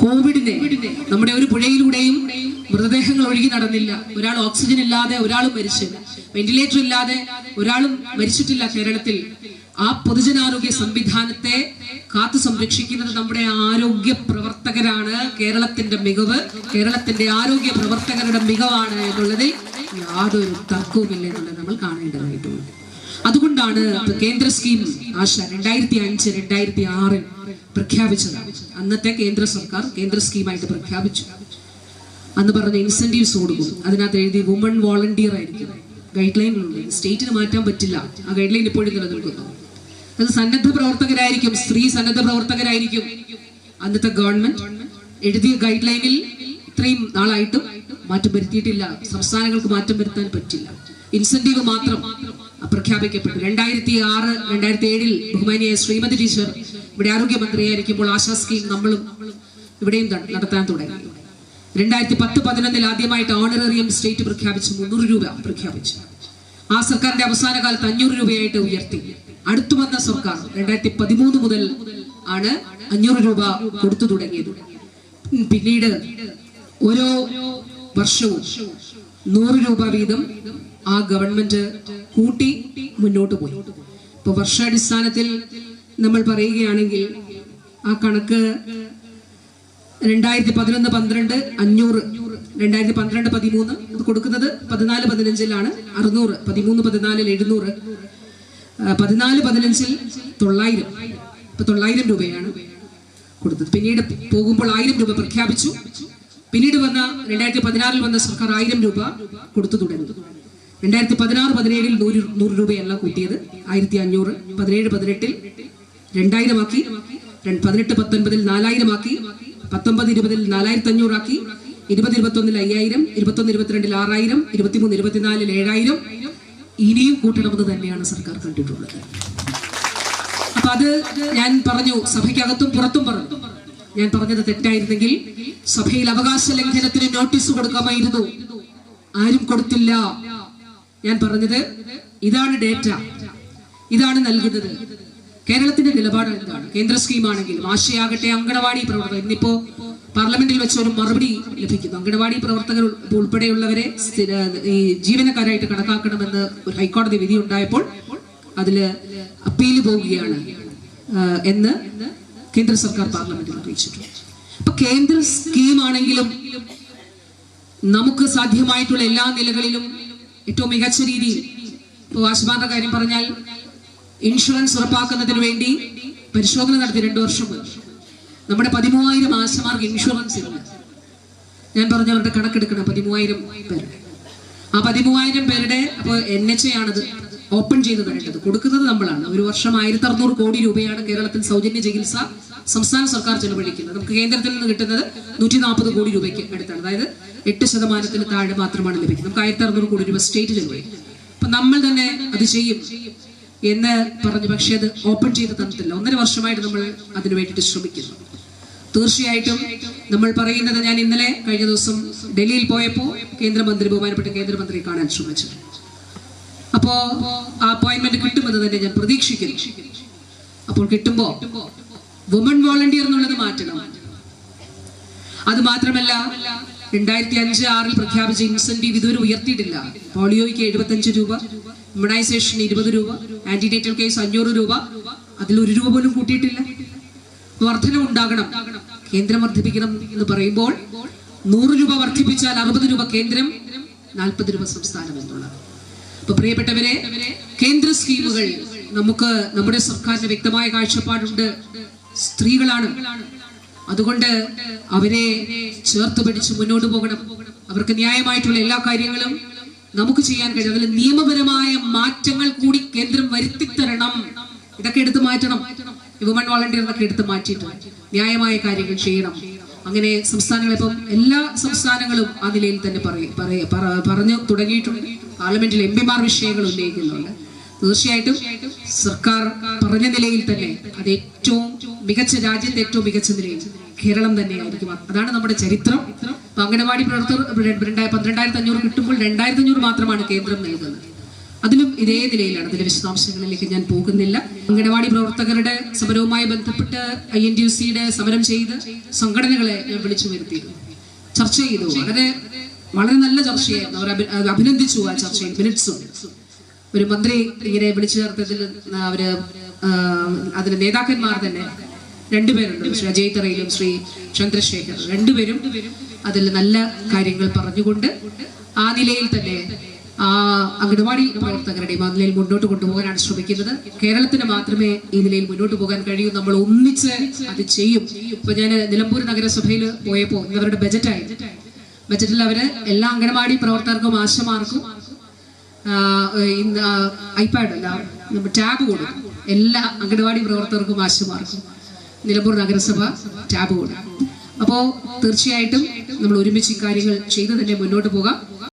കോവിഡിനെ നമ്മുടെ ഒരു പുഴയിലൂടെയും മൃതദേഹങ്ങൾ ഒഴുകി നടന്നില്ല. ഒരാൾ ഓക്സിജൻ ഇല്ലാതെ ഒരാളും മരിച്ചു. വെന്റിലേറ്റർ ഇല്ലാതെ ഒരാളും മരിച്ചിട്ടില്ല കേരളത്തിൽ. ആ പൊതുജനാരോഗ്യ സംവിധാനത്തെ കാത്തു സംരക്ഷിക്കുന്നത് നമ്മുടെ ആരോഗ്യ പ്രവർത്തകരാണ്. കേരളത്തിന്റെ മികവ് കേരളത്തിന്റെ ആരോഗ്യ പ്രവർത്തകരുടെ മികവാണ് എന്നുള്ളതിൽ യാതൊരു തർക്കവുമില്ല എന്നുള്ളത് നമ്മൾ കാണേണ്ടതായിട്ടുണ്ട്. അതുകൊണ്ടാണ് കേന്ദ്ര സ്കീം ആശ രണ്ടായിരത്തി അഞ്ച് രണ്ടായിരത്തി ആറിൽ പ്രഖ്യാപിച്ചത്. അന്നത്തെ കേന്ദ്ര സർക്കാർ കേന്ദ്ര സ്കീമായിട്ട് പ്രഖ്യാപിച്ചു. അന്ന് പറഞ്ഞ ഇൻസെന്റീവ്സ് കൊടുക്കും. അതിനകത്ത് എഴുതി വുമൺ വോളണ്ടിയർ ആയിരിക്കും. ഗൈഡ് ലൈനിലുണ്ട് സ്റ്റേറ്റിന് മാറ്റാൻ പറ്റില്ല. ആ ഗൈഡ് ലൈൻ ഇപ്പോഴും നിലനിൽക്കുന്നു. അത് സന്നദ്ധ പ്രവർത്തകരായിരിക്കും. സ്ത്രീ സന്നദ്ധ പ്രവർത്തകരായിരിക്കും. അന്നത്തെ ഗവൺമെന്റ് എഴുതിയ ഗൈഡ് ലൈനിൽ ഇത്രയും നാളായിട്ടും മാറ്റം വരുത്തിയിട്ടില്ല. സംസ്ഥാനങ്ങൾക്ക് മാറ്റം വരുത്താൻ പറ്റില്ല. ഇൻസെന്റീവ് മാത്രം. പ്രഖ്യാപിക്കപ്പെട്ടു. രണ്ടായിരത്തി ആറ് രണ്ടായിരത്തി ഏഴിൽ ബഹുമാനിയായ ശ്രീമതി ടീച്ചർ ഇവിടെ ആരോഗ്യമന്ത്രിയായിരിക്കുമ്പോൾ ആശാ സ്കീം നമ്മളും ഇവിടെയും നടത്താൻ തുടങ്ങി. രണ്ടായിരത്തി പത്ത് പതിനൊന്നിൽ ആദ്യമായിട്ട് ഓണറേറിയം സ്റ്റേറ്റ് പ്രഖ്യാപിച്ചു. മുന്നൂറ് രൂപ പ്രഖ്യാപിച്ചു. ആ സർക്കാരിന്റെ അവസാന കാലത്ത് അഞ്ഞൂറ് രൂപയായിട്ട് ഉയർത്തി. അടുത്തു വന്ന സർക്കാർ രണ്ടായിരത്തി പതിമൂന്ന് മുതൽ ആണ് അഞ്ഞൂറ് രൂപ കൊടുത്തു തുടങ്ങിയത്. പിന്നീട് ഓരോ വർഷവും നൂറ് രൂപ വീതം ആ ഗവൺമെന്റ് കൂട്ടി മുന്നോട്ട് പോയി. ഇപ്പൊ വർഷാടിസ്ഥാനത്തിൽ നമ്മൾ പറയുകയാണെങ്കിൽ ആ കണക്ക് രണ്ടായിരത്തി പതിനൊന്ന് പന്ത്രണ്ട് അഞ്ഞൂറ് രണ്ടായിരത്തി പന്ത്രണ്ട് പതിമൂന്ന് അത് കൊടുക്കുന്നത് പതിനാല് പതിനഞ്ചിലാണ് അറുന്നൂറ് പതിമൂന്ന് പതിനാലിൽ എഴുന്നൂറ് പതിനാല് പതിനഞ്ചിൽ തൊള്ളായിരം ഇപ്പൊ തൊള്ളായിരം രൂപയാണ് കൊടുത്തത്. പിന്നീട് പോകുമ്പോൾ ആയിരം രൂപ പ്രഖ്യാപിച്ചു. പിന്നീട് വന്ന രണ്ടായിരത്തി പതിനാറിൽ വന്ന സർക്കാർ ആയിരം രൂപ കൊടുത്തു തുടങ്ങി. രണ്ടായിരത്തി പതിനാറ് പതിനേഴിൽ നൂറ് നൂറ് രൂപയല്ല കൂട്ടിയത്. ആയിരത്തി അഞ്ഞൂറ് പതിനേഴ് പതിനെട്ടിൽ രണ്ടായിരമാക്കി. രണ്ട് പതിനെട്ട് പത്തൊൻപതിൽ നാലായിരമാക്കി. പത്തൊമ്പത് ഇരുപതിൽ നാലായിരത്തി അഞ്ഞൂറാക്കി ഇരുപത് ഇരുപത്തൊന്നിൽ അയ്യായിരം. ഇരുപത്തൊന്ന് ഇരുപത്തിരണ്ടിൽ ആറായിരം. ഇരുപത്തിമൂന്ന് ഇരുപത്തിനാലിൽ ഏഴായിരം. ഇനിയും കൂട്ടണമെന്ന് തന്നെയാണ് സർക്കാർ കണ്ടിട്ടുള്ളത്. അപ്പൊ അത് ഞാൻ പറഞ്ഞു സഭയ്ക്കകത്തും പുറത്തും പറഞ്ഞു. ഞാൻ പറഞ്ഞത് തെറ്റായിരുന്നെങ്കിൽ സഭയിൽ അവകാശ ലംഘനത്തിന് നോട്ടീസ് കൊടുക്കാമായിരുന്നു. ആരും കൊടുത്തില്ല. ഞാൻ പറഞ്ഞത് ഇതാണ് ഡേറ്റ ഇതാണ് നൽകുന്നത്. കേരളത്തിന്റെ നിലപാട് എന്താണ്? കേന്ദ്ര സ്കീമാണെങ്കിലും ആശയാകട്ടെ അങ്കണവാടി പ്രവർത്തകർ ഇന്നിപ്പോ പാർലമെന്റിൽ വെച്ച് ഒരു മറുപടി ലഭിക്കുന്നു. അങ്കണവാടി പ്രവർത്തകർ ഉൾപ്പെടെയുള്ളവരെ ഈ ജീവനക്കാരായിട്ട് കണക്കാക്കണമെന്ന് ഒരു ഹൈക്കോടതി വിധി ഉണ്ടായപ്പോൾ അതിൽ അപ്പീൽ പോവുകയാണ് എന്ന് കേന്ദ്ര സർക്കാർ പാർലമെന്റിൽ അറിയിച്ചിട്ടുണ്ട്. അപ്പൊ കേന്ദ്ര സ്കീമാണെങ്കിലും നമുക്ക് സാധ്യമായിട്ടുള്ള എല്ലാ നിലകളിലും ഏറ്റവും മികച്ച രീതിയിൽ ഇപ്പോൾ ആശുപാന്റെ കാര്യം പറഞ്ഞാൽ ഇൻഷുറൻസ് ഉറപ്പാക്കുന്നതിന് വേണ്ടി പരിശോധന നടത്തി രണ്ടു വർഷം നമ്മുടെ പതിമൂവായിരം ആശമാർക്ക് ഇൻഷുറൻസ് ഇല്ല ഞാൻ പറഞ്ഞ പറഞ്ഞവരുടെ കണക്കെടുക്കണം പതിമൂവായിരം പേരുടെ. ആ പതിമൂവായിരം പേരുടെ അപ്പോൾ എൻ എച്ച് എ ആണത്. ഓപ്പൺ ചെയ്ത് തരേണ്ടത് കൊടുക്കുന്നത് നമ്മളാണ്. ഒരു വർഷം ആയിരത്തി അറുന്നൂറ് കോടി രൂപയാണ് കേരളത്തിൽ സൗജന്യ ചികിത്സ സംസ്ഥാന സർക്കാർ ചെലവഴിക്കുന്നത്. നമുക്ക് കേന്ദ്രത്തിൽ നിന്ന് കിട്ടുന്നത് നൂറ്റി നാൽപ്പത് കോടി രൂപയ്ക്ക് അടുത്താണ്. അതായത് എട്ട് ശതമാനത്തിന് താഴെ മാത്രമാണ് ലഭിക്കുന്നത്. നമുക്ക് ആയിരത്തി അറുന്നൂറ് കോടി രൂപ സ്റ്റേറ്റ് ചെലവഴിക്കും അപ്പൊ നമ്മൾ തന്നെ അത് ചെയ്യും എന്ന് പറഞ്ഞു. പക്ഷേ അത് ഓപ്പൺ ചെയ്ത് തന്നിട്ടില്ല ഒന്നര വർഷമായിട്ട് നമ്മൾ അതിനു വേണ്ടിയിട്ട് ശ്രമിക്കുന്നു. തീർച്ചയായിട്ടും നമ്മൾ പറയുന്നത് ഞാൻ ഇന്നലെ കഴിഞ്ഞ ദിവസം ഡൽഹിയിൽ പോയപ്പോൾ കേന്ദ്രമന്ത്രി ബഹുമാനപ്പെട്ട കേന്ദ്രമന്ത്രിയെ കാണാൻ ശ്രമിച്ചു. അപ്പോ ആ അപ്പോയിന്റ്മെന്റ് കിട്ടുമെന്ന് തന്നെ ഞാൻ പ്രതീക്ഷിക്കുന്നു. അപ്പോൾ കിട്ടുമ്പോ വുമൺ വോളണ്ടിയർ എന്നുള്ളത് മാറ്റണം. അത് മാത്രമല്ല രണ്ടായിരത്തി അഞ്ച് ആറിൽ പ്രഖ്യാപിച്ച ഇൻസെന്റീവ് ഇതുവരെ ഉയർത്തിയിട്ടില്ല. പോളിയോയ്ക്ക് എഴുപത്തഞ്ച് രൂപ ഇമ്മ്യൂണൈസേഷൻ ഇരുപത് രൂപ ആന്റിനേറ്റൽ കേസ് അഞ്ഞൂറ് രൂപ അതിൽ ഒരു രൂപ പോലും കൂട്ടിയിട്ടില്ല. വർധന ഉണ്ടാകണം. കേന്ദ്രം വർദ്ധിപ്പിക്കണം എന്ന് പറയുമ്പോൾ നൂറ് രൂപ വർദ്ധിപ്പിച്ചാൽ അറുപത് രൂപ കേന്ദ്രം നാൽപ്പത് രൂപ സംസ്ഥാനം എന്നുള്ളത് അപ്പൊ പ്രിയപ്പെട്ടവരെ കേന്ദ്ര സ്കീമുകൾ നമുക്ക് നമ്മുടെ സർക്കാരിന് വ്യക്തമായ കാഴ്ചപ്പാടുണ്ട്. സ്ത്രീകളാണ്. അതുകൊണ്ട് അവരെ ചേർത്ത് പിടിച്ച് മുന്നോട്ട് പോകണം. അവർക്ക് ന്യായമായിട്ടുള്ള എല്ലാ കാര്യങ്ങളും നമുക്ക് ചെയ്യാൻ കഴിയും. അതിൽ നിയമപരമായ മാറ്റങ്ങൾ കൂടി കേന്ദ്രം വരുത്തിത്തരണം. ഇതൊക്കെ എടുത്തു മാറ്റണം. വുമൺ വോളണ്ടിയർ എന്നൊക്കെ എടുത്ത് മാറ്റിയിട്ട് ന്യായമായ കാര്യങ്ങൾ ചെയ്യണം. അങ്ങനെ സംസ്ഥാനങ്ങൾ ഇപ്പം എല്ലാ സംസ്ഥാനങ്ങളും ആ നിലയിൽ തന്നെ പറഞ്ഞു തുടങ്ങിയിട്ടുണ്ട്. പാർലമെന്റിൽ എം പിമാർ വിഷയങ്ങൾ ഉന്നയിക്കുന്നുണ്ട്. തീർച്ചയായിട്ടും സർക്കാർ പറഞ്ഞ നിലയിൽ തന്നെ അത് ഏറ്റവും മികച്ച രാജ്യത്തെ ഏറ്റവും മികച്ച നിലയിൽ കേരളം തന്നെയായിരിക്കും. അതാണ് നമ്മുടെ ചരിത്രം. അപ്പൊ അംഗനവാടി പ്രവർത്തകർ രണ്ടായി- പന്ത്രണ്ടായിരത്തി അഞ്ഞൂറ് കിട്ടുമ്പോൾ രണ്ടായിരത്തി അഞ്ഞൂറ് മാത്രമാണ് കേന്ദ്രം നൽകുന്നത്. അതിലും ഇതേ നിലയിലാണ്. അതിലെ വിശദാംശങ്ങളിലേക്ക് ഞാൻ പോകുന്നില്ല. അംഗനവാടി പ്രവർത്തകരുടെ സമരവുമായി ബന്ധപ്പെട്ട് ഐ എൻ ടി യു സിയുടെ സമരം ചെയ്ത് സംഘടനകളെ ഞാൻ വിളിച്ചു വരുത്തിയിരുന്നു. ചർച്ച ചെയ്തു. വളരെ വളരെ നല്ല ചർച്ചയായിരുന്നു. അവർ അഭിനന്ദിച്ചു ആ ചർച്ചയിൽ. മിനിറ്റ്സും ഒരു മന്ത്രി ഇങ്ങനെ വിളിച്ചു ചേർത്തതിൽ അവർ അതിന് നേതാക്കന്മാർ തന്നെ രണ്ടുപേരുണ്ട്. ശ്രീ അജയ് തറയിലും ശ്രീ ചന്ദ്രശേഖർ രണ്ടുപേരും അതിൽ നല്ല കാര്യങ്ങൾ പറഞ്ഞുകൊണ്ട് ആ നിലയിൽ തന്നെ അംഗനവാടി പ്രവർത്തകരുടെയും ആ മുന്നോട്ട് കൊണ്ടുപോകാനാണ് ശ്രമിക്കുന്നത്. കേരളത്തിന് മാത്രമേ ഈ നിലയിൽ മുന്നോട്ട് പോകാൻ കഴിയൂ. നമ്മൾ ഒന്നിച്ച് അത് ചെയ്യും. ഇപ്പൊ ഞാൻ നിലമ്പൂർ നഗരസഭയിൽ പോയപ്പോൾ ഇവരുടെ ബജറ്റായി. ബജറ്റിൽ അവർ എല്ലാ അംഗനവാടി പ്രവർത്തകർക്കും ആശമാർക്കും ഐപാഡ് അല്ല ടാബ് കൊടുക്കും. എല്ലാ അംഗനവാടി പ്രവർത്തകർക്കും ആശമാർക്കും നിലമ്പൂർ നഗരസഭ ടാബ് കൊടുക്കും. അപ്പോൾ തീർച്ചയായിട്ടും നമ്മൾ ഒരുമിച്ച് കാര്യങ്ങൾ ചെയ്ത് തന്നെ മുന്നോട്ട് പോകാം.